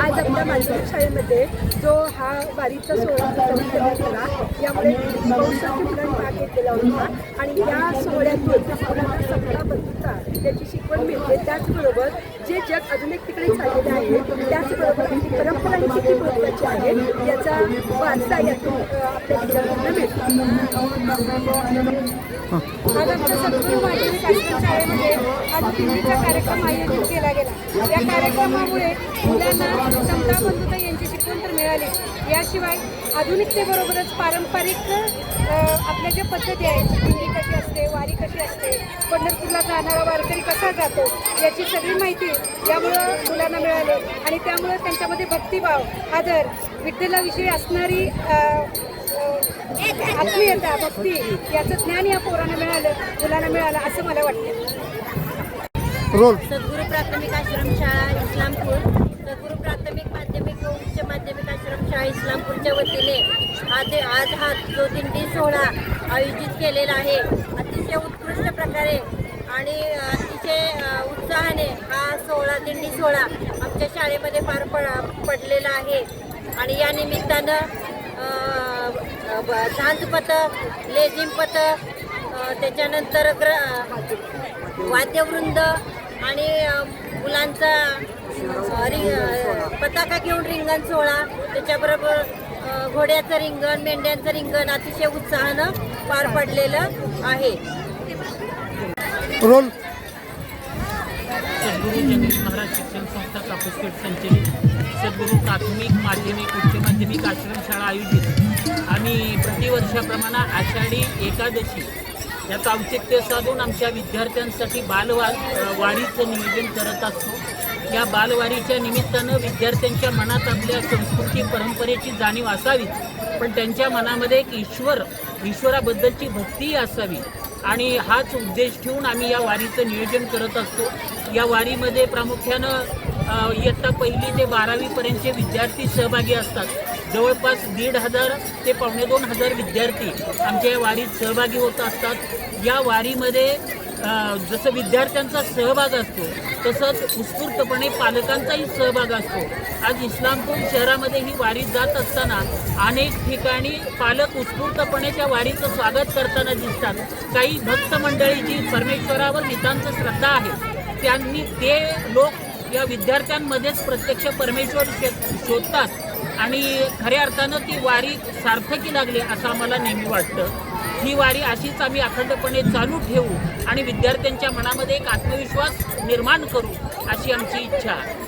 आज आपल्या मालगाव शाळेमध्ये जो हा वारीचा सोहळा संपन्न झाला यामुळे बहुसंख्य भाग घेतलेला होता. आणि या सोहळ्यातून मुलांना सत्ता त्याची शिकवण मिळते. त्याचबरोबर जे जग अजून एक तिकडे चाललेलं आहे त्याचबरोबर परंपरा ही किती महत्त्वाची आहे याचा वारसा यातून आपल्या विचारांना मिळतो. आज आमच्या सद्गुरू माध्यमिक आश्रम शाळेमध्ये आज दिल्लीचा कार्यक्रम आयोजित केला गेला. या कार्यक्रमामुळे मुलांना समता बंधुता यांची शिकवण तर मिळाली. याशिवाय आधुनिकतेबरोबरच पारंपरिक आपल्या ज्या पद्धती आहेत असते वारी कशी असते? पंढरपूरला जाणारा वारकरी कसा जातो? याची सगळी माहिती यामुळं मुलांना मिळाली. आणि त्यामुळं त्यांच्यामध्ये भक्तिभाव आदर विठ्ठलाविषयी असणारी अ, आत्मीयता भक्ती याचं ज्ञान या पोरांना मिळालं मुलांना मिळालं असं मला वाटतं. रोल. सद्गुरू प्राथमिक आश्रम शाळा इस्लामपूर. सद्गुरू प्राथमिक माध्यमिक व उच्च माध्यमिक आश्रम शाळा इस्लामपूरच्या वतीने आज आज हा जो दिंडी सोहळा आयोजित केलेला आहे अतिशय उत्कृष्ट प्रकारे आणि अतिशय उत्साहाने हा सोहळा दिंडी सोहळा आमच्या शाळेमध्ये पार पड पडलेला आहे. आणि या निमित्तानं ब- झांजपथक लेझिम पथक त्याच्यानंतर ग्र वाद्यवृंद आणि मुलांचा रिंग पताका घेऊन रिंगण सोहळा त्याच्याबरोबर घोड्याचं रिंगण मेंढ्यांचं रिंगण अतिशय उत्साहानं पार पडलेलं आहे. रोल. सद्गुरू जगदीश महाराज शिक्षण संस्था कापूसपेठ संचलित. सद्गुरू प्राथमिक माध्यमिक उच्च माध्यमिक आश्रमशाळा आयोजित. आम्ही प्रतिवर्षाप्रमाणे आषाढी एकादशी याचं औचित्य साधून आमच्या विद्यार्थ्यांसाठी बालवा वारीचं नियोजन करत असतो. या बालवारीच्या निमित्तानं विद्यार्थ्यांच्या मनात आपल्या संस्कृती परंपरेची जाणीव असावी पण त्यांच्या मनामध्ये एक ईश्वर ईश्वराबद्दलची भक्तीही असावी. आणि हाच उद्देश ठेवून आम्ही या वारीचं नियोजन करत असतो. या वारीमध्ये प्रामुख्यानं इयत्ता पहिली ते बारावीपर्यंतचे विद्यार्थी सहभागी असतात. जवळपास दीड हजार ते पावणे दोन हजार विद्यार्थी आमच्या या वारीत सहभागी होत असतात. या वारीमध्ये जसं विद्यार्थ्यांचा सहभाग असतो तसंच उत्स्फूर्तपणे पालकांचाही सहभाग असतो. आज इस्लामपूर शहरामध्ये ही वारी जात असताना अनेक ठिकाणी पालक उत्स्फूर्तपणे त्या वारीचं स्वागत करताना दिसतात. काही भक्त मंडळी जी परमेश्वरावर नितांत श्रद्धा आहे. त्यांनी ते लोक या विद्यार्थ्यांमध्येच प्रत्यक्ष परमेश्वर शोधतात. आणि खऱ्या अर्थानं ती वारी सार्थकी लागली असं आम्हाला नेहमी वाटतं. ही वारी अशीच आम्ही अखंडपणे चालू ठेवू आणि विद्यार्थ्यांच्या मनामध्ये एक आत्मविश्वास निर्माण करू अशी आमची इच्छा आहे.